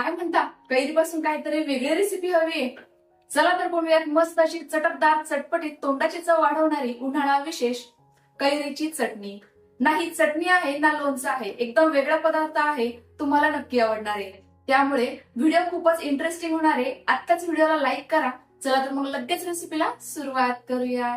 काय म्हणता? कैरीपासून काहीतरी वेगळी रेसिपी हवी चला तर बोलूयात मस्त अशी चटकदार चटपटीत तोंडाची चव वाढवणारी उन्हाळा विशेष कैरीची चटणी. नाही चटणी आहे ना लोणचं आहे. एकदम वेगळा पदार्थ आहे तुम्हाला नक्की आवडणार आहे. त्यामुळे व्हिडिओ खूपच इंटरेस्टिंग होणार आहे. आत्ताच व्हिडिओला लाईक करा. चला तर मग लगेच रेसिपीला सुरुवात करूया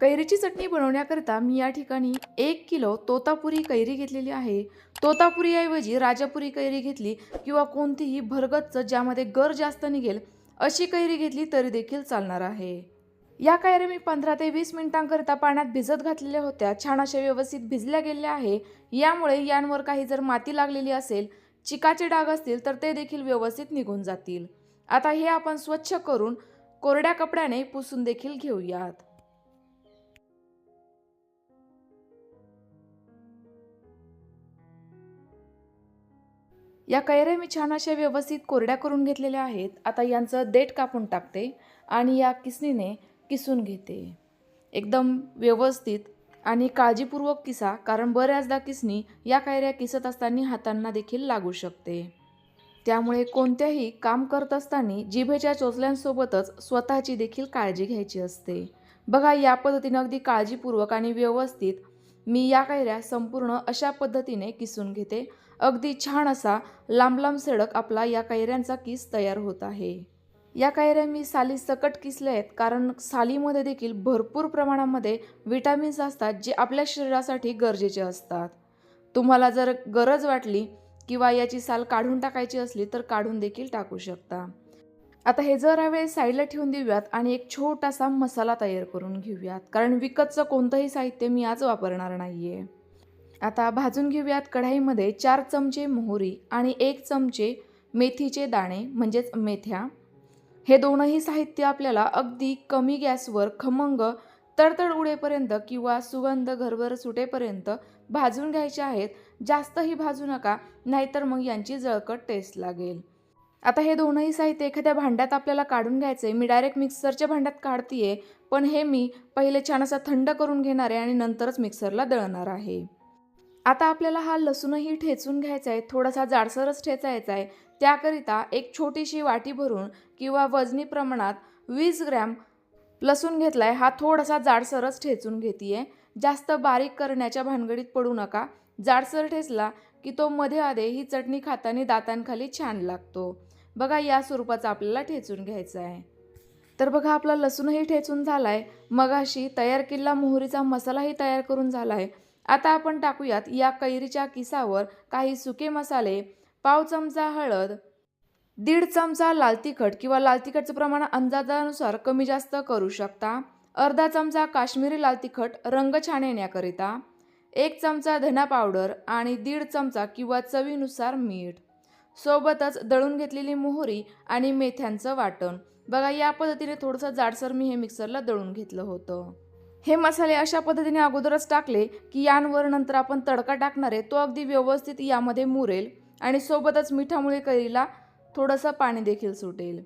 कैरीची चटणी बनवण्याकरता मी या ठिकाणी एक किलो तोतापुरी कैरी घेतलेली आहे. तोतापुरीऐवजी राजापुरी कैरी घेतली किंवा कोणतीही भरगच्च ज्यामध्ये गर जास्त निघेल अशी कैरी घेतली तरी देखील चालणार आहे. या कैऱ्या मी पंधरा ते वीस मिनिटांकरिता पाण्यात भिजत घातलेल्या होत्या. छान अशा व्यवस्थित भिजल्या गेल्या आहे. यामुळे यांवर काही जर माती लागलेली असेल चिकाचे डाग असतील तर ते देखील व्यवस्थित निघून जातील. आता हे आपण स्वच्छ करून कोरड्या कपड्याने पुसून देखील घेऊयात. या कैऱ्या मी छान अशा व्यवस्थित कोरड्या करून घेतलेल्या आहेत. आता यांचं देठ कापून टाकते आणि या किसणीने किसून घेते. एकदम व्यवस्थित आणि काळजीपूर्वक किसा कारण बऱ्याचदा किसणी या कैऱ्या किसत असताना हातांना देखील लागू शकते. त्यामुळे कोणत्याही काम करत असताना जिभेच्या चोचल्यांसोबतच स्वतःची देखील काळजी घ्यायची असते. बघा या पद्धतीने अगदी काळजीपूर्वक आणि व्यवस्थित मी या कैऱ्या संपूर्ण अशा पद्धतीने किसून घेते. अगदी छान असा लांब लांब सडक आपला या कैऱ्यांचा किस तयार होत आहे. या कैऱ्या मी साली सकट किसल्या आहेत कारण सालीमध्ये देखील भरपूर प्रमाणामध्ये विटॅमिन्स असतात जे आपल्या शरीरासाठी गरजेचे असतात. तुम्हाला जर गरज वाटली किंवा याची साल काढून टाकायची असली तर काढून देखील टाकू शकता. आता हे जर वेळेस साईडला ठेवून देऊयात आणि एक छोटासा मसाला तयार करून घेऊयात कारण विकतचं कोणतंही साहित्य मी आज वापरणार नाही आहे आता भाजून घेऊयात कढाईमध्ये चार चमचे मोहरी आणि एक चमचे मेथीचे दाणे म्हणजेच मेथ्या. हे दोनही साहित्य आपल्याला अगदी कमी गॅसवर खमंग तडतड उडेपर्यंत किंवा सुगंध घरभर सुटेपर्यंत भाजून घ्यायचे आहेत. जास्तही भाजू नका नाहीतर मग यांची जळकट टेस्ट लागेल. आता हे दोनही साहित्य एखाद्या भांड्यात आपल्याला काढून घ्यायचं आहे. मी डायरेक्ट मिक्सरच्या भांड्यात काढतीये पण हे मी पहिले छान असा थंड करून घेणार आहे आणि नंतरच मिक्सरला दळणार आहे. आता आपल्याला हा लसूणही ठेचून घ्यायचा आहे थोडासा जाडसरच ठेचायचा आहे त्याकरिता एक छोटीशी वाटी भरून किंवा वजनी प्रमाणात वीस ग्रॅम लसूण घेतला आहे हा थोडासा जाडसरच ठेचून घेते आहे जास्त बारीक करण्याच्या भानगडीत पडू नका. जाडसर ठेचला की तो मध्ये आधे ही चटणी खाताना दातांखाली छान लागतो. बघा या स्वरूपाचा आपल्याला ठेचून घ्यायचा आहे तर बघा आपला लसूणही ठेचून झाला आहे मगाशी तयार केलेला मोहरीचा मसालाही तयार करून झाला आहे आता आपण टाकूयात या कैरीच्या किसावर काही सुके मसाले पाव चमचा हळद दीड चमचा लाल तिखट किंवा लाल तिखटचं प्रमाण अंदाजानुसार कमी जास्त करू शकता. अर्धा चमचा काश्मीरी लाल तिखट रंग छान येण्याकरिता एक चमचा धना पावडर आणि दीड चमचा किंवा चवीनुसार मीठ. सोबतच दळून घेतलेली मोहरी आणि मेथ्यांचं वाटण. बघा या पद्धतीने थोडंसं जाडसर मी हे मिक्सरला दळून घेतलं होतं. हे मसाले अशा पद्धतीने अगोदरच टाकले की यांवर नंतर आपण तडका टाकणार आहे. तो अगदी व्यवस्थित यामध्ये मुरेल आणि सोबतच मिठामुळे कैरीला थोडंसं पाणी देखील सुटेल.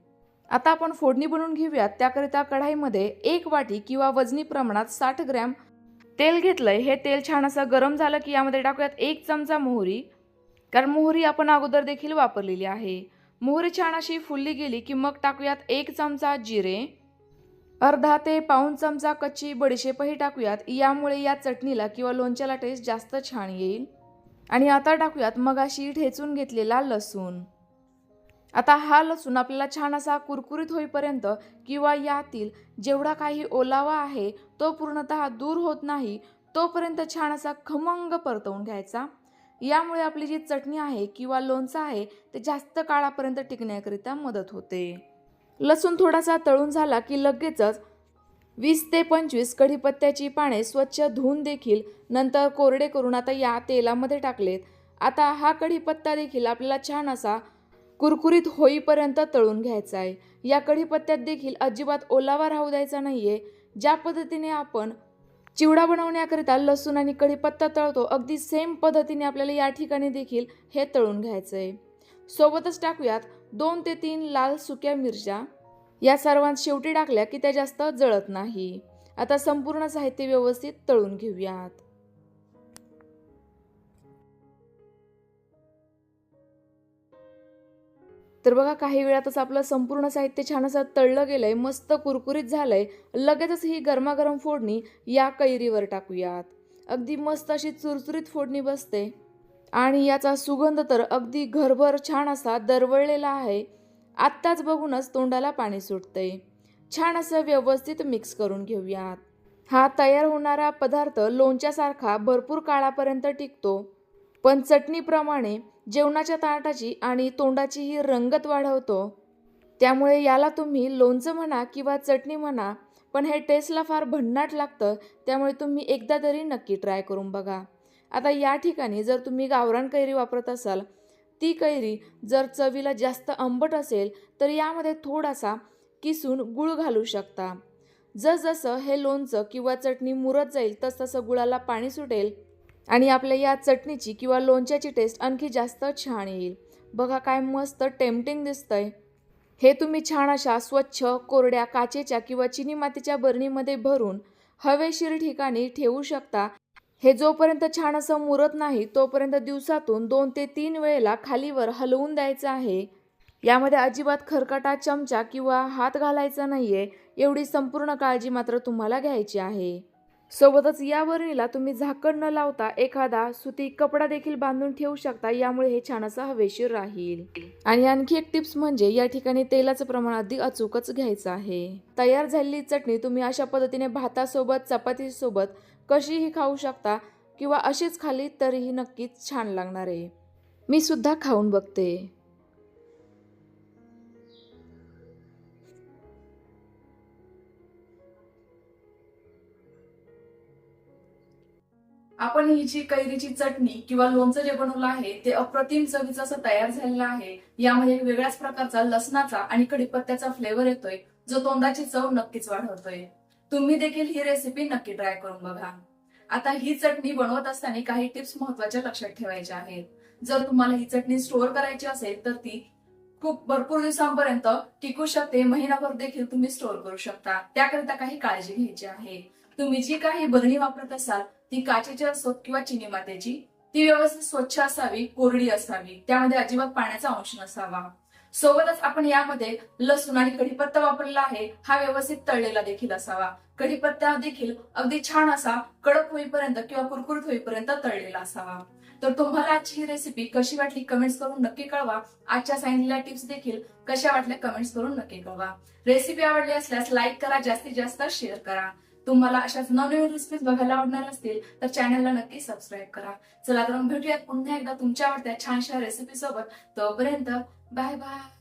आता आपण फोडणी बनवून घेऊयात. त्याकरिता कढाईमध्ये एक वाटी किंवा वजनी प्रमाणात साठ ग्रॅम तेल घेतलंय. हे तेल छान असं गरम झालं की यामध्ये टाकूयात एक चमचा मोहरी. कारण मोहरी आपण अगोदर देखील वापरलेली आहे. मोहरी छान अशी फुलली गेली की मग टाकूयात एक चमचा जिरे. अर्धा ते पाऊन चमचा कच्ची बडीशेपही टाकूयात. यामुळे या चटणीला किंवा लोणच्याला टेस्ट जास्त छान येईल. आणि आता टाकूयात मगाशी ठेचून घेतलेला लसूण. आता हा लसूण आपल्याला छान असा कुरकुरीत होईपर्यंत किंवा यातील जेवढा काही ओलावा आहे तो पूर्णतः दूर होत नाही तोपर्यंत छान असा खमंग परतवून घ्यायचा. यामुळे आपली जी चटणी आहे किंवा लोणचं आहे ते जास्त काळापर्यंत टिकण्याकरिता मदत होते. लसूण थोडासा तळून झाला की लगेचच वीस ते पंचवीस कढीपत्त्याची पाने स्वच्छ धुवून देखील नंतर कोरडे करून आता या तेलामध्ये टाकलेत. आता हा कढीपत्ता देखील आपल्याला छान असा कुरकुरीत होईपर्यंत तळून घ्यायचा आहे. या कढीपत्त्यात देखील अजिबात ओलावा राहू द्यायचा नाही आहे ज्या पद्धतीने आपण चिवडा बनवण्याकरिता लसूण आणि कढीपत्ता तळतो अगदी सेम पद्धतीने आपल्याला या ठिकाणी देखील हे तळून घ्यायचं आहे सोबतच टाकूयात दोन ते तीन लाल सुक्या मिरच्या. या सर्वांत शेवटी टाकल्या की त्या जास्त जळत नाही. आता संपूर्ण साहित्य व्यवस्थित तळून घेऊयात. तर बघा काही वेळातच आपलं संपूर्ण साहित्य छान असं तळलं गेलंय मस्त कुरकुरीत झालंय. लगेचच ही गरमागरम फोडणी या कैरीवर टाकूयात. अगदी मस्त अशी चुरचुरीत फोडणी बसते. आणि याचा सुगंध तर अगदी घरभर छान असा दरवळलेला आहे. आत्ताच बघूनच तोंडाला पाणी सुटतंय. छान असं व्यवस्थित मिक्स करून घेऊयात. हा तयार होणारा पदार्थ लोणच्यासारखा भरपूर काळापर्यंत टिकतो. पण चटणीप्रमाणे जेवणाच्या ताटाची आणि तोंडाचीही रंगत वाढवतो. त्यामुळे याला तुम्ही लोणचं म्हणा किंवा चटणी म्हणा पण हे टेस्टला फार भन्नाट लागतं त्यामुळे तुम्ही एकदा तरी नक्की ट्राय करून बघा. आता या ठिकाणी जर तुम्ही गावरान कैरी वापरत असाल ती कैरी जर चवीला जास्त आंबट असेल तर यामध्ये थोडासा किसून गुळ घालू शकता. जसजसं हे लोणचं किंवा चटणी मुरत जाईल तसतसं गुळाला पाणी सुटेल आणि आपल्या या चटणीची किंवा लोणच्याची टेस्ट आणखी जास्त छान येईल. बघा काय मस्त टेम्पटिंग दिसतंय. हे तुम्ही छान अशा स्वच्छ कोरड्या काचेच्या किंवा चिनी मातीच्या बरणीमध्ये भरून हवेशीर ठिकाणी ठेवू शकता. हे जोपर्यंत छान असं मुरत नाही तोपर्यंत दिवसातून दोन ते तीन वेळेला खालीवर हलवून द्यायचं आहे. यामध्ये अजिबात खरकटा चमचा किंवा हात घालायचा नाहीये एवढी संपूर्ण काळजी मात्र तुम्हाला घ्यायची आहे. सोबतच या वरणीला तुम्ही झाकण न लावता एखादा सुती कपडा देखील बांधून ठेवू शकता यामुळे हे छान असं हवेशीर राहील. आणि आणखी एक टिप्स म्हणजे या ठिकाणी तेलाचं प्रमाण अधिक अचूकच घ्यायचं आहे. तयार झालेली चटणी तुम्ही अशा पद्धतीने भातासोबत चपातीसोबत कशीही खाऊ शकता किंवा अशीच खाली तरीही नक्कीच छान लागणार आहे. मी सुद्धा खाऊन बघते. आपण ही जी कैरीची चटणी किंवा लोणचं जे बनवलं आहे ते अप्रतिम चवीचं असं तयार झालेलं आहे. यामध्ये वेगळ्याच प्रकारचा लसणाचा आणि कढीपत्त्याचा फ्लेवर येतोय जो तोंडाची चव नक्कीच वाढवतोय. तुम्ही देखील ही रेसिपी नक्की ट्राय करून बघा. आता ही चटणी बनवत असताना काही टिप्स महत्त्वाच्या लक्षात ठेवायच्या आहेत. जर तुम्हाला ही चटणी स्टोअर करायची असेल तर ती खूप भरपूर दिवसांपर्यंत टिकू शकते. महिनाभर देखील तुम्ही स्टोअर करू शकता. त्याकरिता काही काळजी घ्यायची आहे. तुम्ही जी काही बरणी वापरत असाल ती काचेची असोत किंवा चिनी मातेची ती व्यवस्थित स्वच्छ असावी कोरडी असावी. त्यामध्ये अजिबात पाण्याचा अंश नसावा. सोबतच आपण यामध्ये लसूण आणि कढीपत्ता वापरलेला आहे. हा व्यवस्थित तळलेला देखील असावा. कढीपत्ता देखील अगदी छान असा कडक होईपर्यंत किंवा कुरकुरीत होईपर्यंत तळलेला असावा. तर तुम्हाला आजची ही रेसिपी कशी वाटली कमेंट्स करून नक्की कळवा. आजच्या सांगितलेल्या टिप्स देखील कशा वाटल्या कमेंट्स करून नक्की कळवा. रेसिपी आवडली असल्यास लाईक करा जास्तीत जास्त शेअर करा. तुम्हाला अशाच नवनवीन रेसिपीज बघायला आवडणार असतील तर चॅनलला नक्की सबस्क्राईब करा. चला तर मग भेटूयात पुन्हा एकदा तुमच्या आवडत्या छानशा रेसिपी सोबत. तोपर्यंत 拜拜。